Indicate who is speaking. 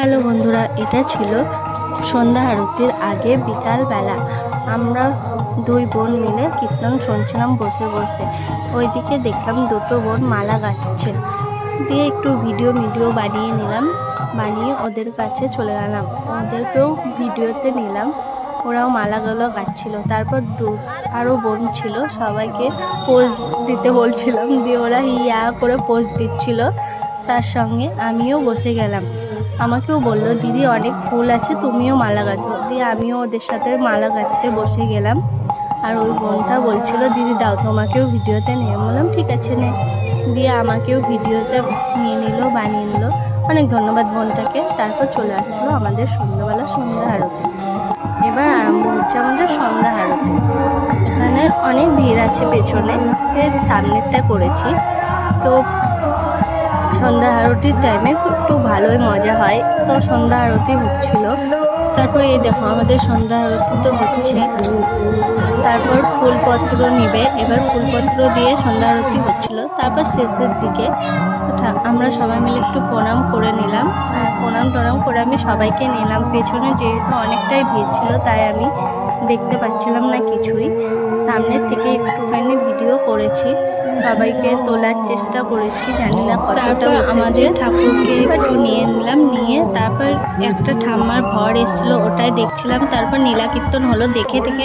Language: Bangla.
Speaker 1: হ্যালো বন্ধুরা, এটা ছিল সন্ধ্যা আরতির আগে বিকালবেলা আমরা দুই বোন মিলে কীর্তন শুনছিলাম বসে বসে। ওইদিকে দেখলাম দুটো বোন মালা গাচ্ছে দিয়ে একটু ভিডিও ভিডিও বানিয়ে নিলাম, বানিয়ে ওদের কাছে চলে গেলাম। ওদেরকেও ভিডিওতে নিলাম, ওরাও মালাগুলো গাচ্ছিল তারপর দু, আরও বোন ছিল, সবাইকে পোজ দিতে বলছিলাম। দিয়ে ওরা ইয়া করে পোজ দিচ্ছিল। তার সঙ্গে আমিও বসে গেলাম। আমাকেও বলল, দিদি, অনেক ফুল আছে, তুমিও মালা গাঁথো। দিয়ে আমিও ওদের সাথে মালা গাঁথতে বসে গেলাম। আর ওই বোনটা বলছিল, দিদি, দাও, তোমাকেও ভিডিওতে নিয়ে। বললাম, ঠিক আছে, নে। দিয়ে আমাকেও ভিডিওতে নিয়ে নিল, বানিয়ে নিল। অনেক ধন্যবাদ বোনটাকে। তারপর চলে আসলো আমাদের সন্ধ্যাবেলা সন্ধ্যা আরতি। এবার আরম্ভ হচ্ছে আমাদের সন্ধ্যা আরতি। এখানে অনেক ভিড় আছে পেছনে। সামনেরটা করেছি। তো সন্ধ্যা আরতির টাইমে একটু ভালোই মজা হয়। তো সন্ধ্যা আরতি হচ্ছিল। তারপর এই দেখো, আমাদের সন্ধ্যা আরতি তো হচ্ছে। তারপর ফুলপত্র নিবে। এবার ফুলপত্র দিয়ে সন্ধ্যা আরতি হচ্ছিল। তারপর শেষের দিকে আমরা সবাই মিলে একটু প্রণাম করে নিলাম। আর প্রণাম টনাম করে আমি সবাইকে নিলাম। পেছনে যেহেতু অনেকটাই ভিড় ছিল, তাই আমি দেখতে পাচ্ছিলাম না কিছুই। সামনের থেকে একটুখানি ভিডিও করেছি সবাইকে তোলার চেষ্টা করেছি জানি না কতটা
Speaker 2: তারপর আমাদের
Speaker 1: ঠাকুরকে একটু নিয়ে নিলাম নিয়ে তারপর একটা ঠাম্মার ভর এসছিলো ওটাই দেখছিলাম তারপর নীলা কীর্তন হলো দেখে টেকে